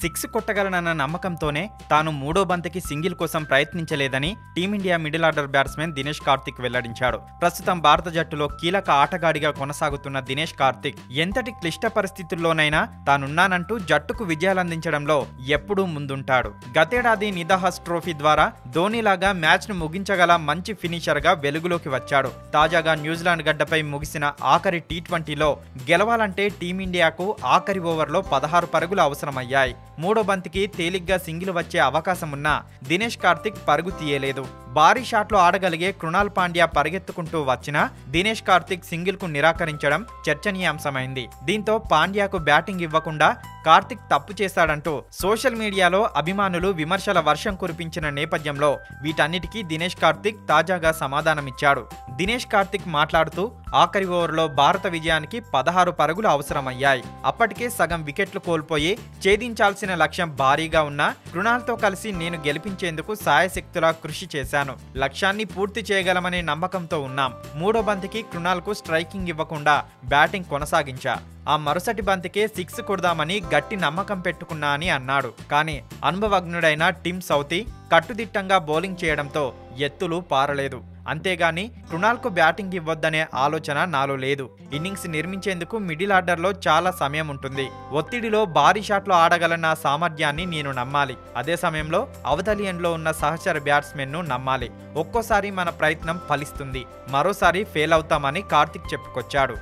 Six కొట్టగలనన్న నమ్మకంతోనే తాను మూడో బంతికి సింగిల్ కోసం ప్రయత్నించలేదని team India middle order batsmen Dinesh Karthik వెల్లడించాడు. ప్రస్తుతం భారత జట్టులో కీలక ఆటగాడిగా కొనసాగుతున్న దినేష్ కార్తిక్ ఎంతటి క్లిష్ట పరిస్థితుల్లోనైనా తానున్నానంటూ జట్టుకు విజయాలందించడంలో ఎప్పుడూ ముందుంటాడు. గతేడాది నిదహస్ ట్రోఫీ ద్వారా ధోనీలాగా మ్యాచ్ను ముగించగల మంచి ఫినిషర్గా వెలుగులోకి వచ్చాడు. తాజాగా న్యూజిలాండ్ గడ్డపై ముగిసిన ఆఖరి టీ ట్వంటీలో గెలవాలంటే టీమిండియాకు ఆఖరి ఓవర్లో పదహారు పరుగులు అవసరమయ్యాయి. మూడో బంతికి తేలిగ్గా సింగిల్ వచ్చే అవకాశం ఉన్నా దినేష్ కార్తిక్ పరుగు తీయలేదు. భారీ షాట్లు ఆడగలిగే కృణాల్ పాండ్యా పరిగెత్తుకుంటూ వచ్చినా దినేష్ కార్తిక్ సింగిల్కు నిరాకరించడం చర్చనీయాంశమైంది. దీంతో పాండ్యాకు బ్యాటింగ్ ఇవ్వకుండా కార్తిక్ తప్పు చేశాడంటూ సోషల్ మీడియాలో అభిమానులు విమర్శల వర్షం కురిపించిన నేపథ్యంలో వీటన్నిటికీ దినేష్ కార్తిక్ తాజాగా సమాధానమిచ్చాడు. దినేష్ కార్తిక్ మాట్లాడుతూ ఆఖరి ఓవర్లో భారత విజయానికి పదహారు పరుగులు అవసరమయ్యాయి. అప్పటికే సగం వికెట్లు కోల్పోయి ఛేదించాల్సిన లక్ష్యం భారీగా ఉన్నా కృణాల్తో కలిసి నేను గెలిపించేందుకు సాయశక్తులా కృషి చేశాను. లక్ష్యాన్ని పూర్తి చేయగలమనే నమ్మకంతో ఉన్నాం. మూడో బంతికి కృణాల్కు స్ట్రైకింగ్ ఇవ్వకుండా బ్యాటింగ్ కొనసాగించా. ఆ మరుసటి బంతికే సిక్స్ కొడదామని గట్టి నమ్మకం పెట్టుకున్నా అని అన్నాడు. కానీ అనుభవజ్ఞుడైన టిమ్ సౌతి కట్టుదిట్టంగా బౌలింగ్ చేయడంతో ఎత్తులు పారలేదు. అంతేగాని కృణాల్కు బ్యాటింగ్ ఇవ్వొద్దనే ఆలోచన నాలో లేదు. ఇన్నింగ్స్ నిర్మించేందుకు మిడిల్ ఆర్డర్లో చాలా సమయం ఉంటుంది. ఒత్తిడిలో భారీ షాట్లు ఆడగల నా సామర్థ్యాన్ని నేను నమ్మాలి. అదే సమయంలో అవతలి ఎండ్లో ఉన్న సహచర బ్యాట్స్మెన్ను నమ్మాలి. ఒక్కోసారి మన ప్రయత్నం ఫలిస్తుంది. మరోసారి ఫెయిల్ అవుతామని కార్తిక్ చెప్పుకొచ్చాడు.